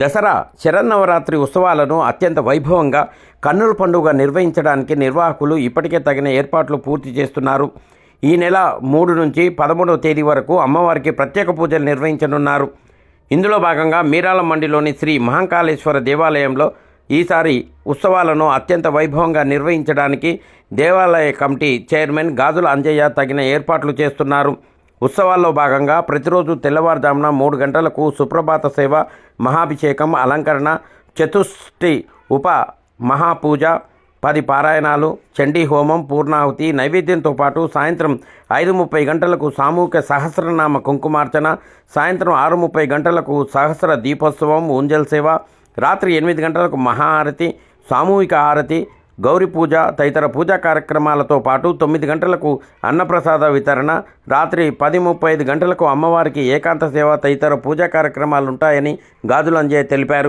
దసరా శరన్నవరాత్రి ఉత్సవాలను అత్యంత వైభవంగా కన్నుల పండుగ నిర్వహించడానికి నిర్వాహకులు ఇప్పటికే తగిన ఏర్పాట్లు పూర్తి చేస్తున్నారు. ఈ నెల మూడు నుంచి పదమూడవ తేదీ వరకు అమ్మవారికి ప్రత్యేక పూజలు నిర్వహించనున్నారు. ఇందులో భాగంగా మీరాల మండిలోని శ్రీ మహంకాళేశ్వర దేవాలయంలో ఈసారి ఉత్సవాలను అత్యంత వైభవంగా నిర్వహించడానికి దేవాలయ కమిటీ చైర్మన్ గాజుల అంజయ్య తగిన ఏర్పాట్లు చేస్తున్నారు. ఉత్సవాల్లో భాగంగా ప్రతిరోజు తెల్లవారుజామున మూడు గంటలకు సుప్రభాత సేవ మహాభిషేకం అలంకరణ చతుష్టి ఉప మహాపూజ పది పారాయణాలు చండీ హోమం పూర్ణాహుతి నైవేద్యంతో పాటు సాయంత్రం ఐదు ముప్పై గంటలకు సామూహిక సహస్రనామ కుంకుమార్చన సాయంత్రం ఆరు ముప్పై గంటలకు సహస్ర దీపోత్సవం ఉంజల్ సేవ రాత్రి ఎనిమిది గంటలకు మహాహారతి సామూహిక హారతి గౌరీ పూజ తదితర పూజా కార్యక్రమాలతో పాటు తొమ్మిది గంటలకు అన్నప్రసాద వితరణ రాత్రి పది ముప్పై ఐదు గంటలకు అమ్మవారికి ఏకాంత సేవ తదితర పూజా కార్యక్రమాలు ఉంటాయని గాజులంజయ్ తెలిపారు.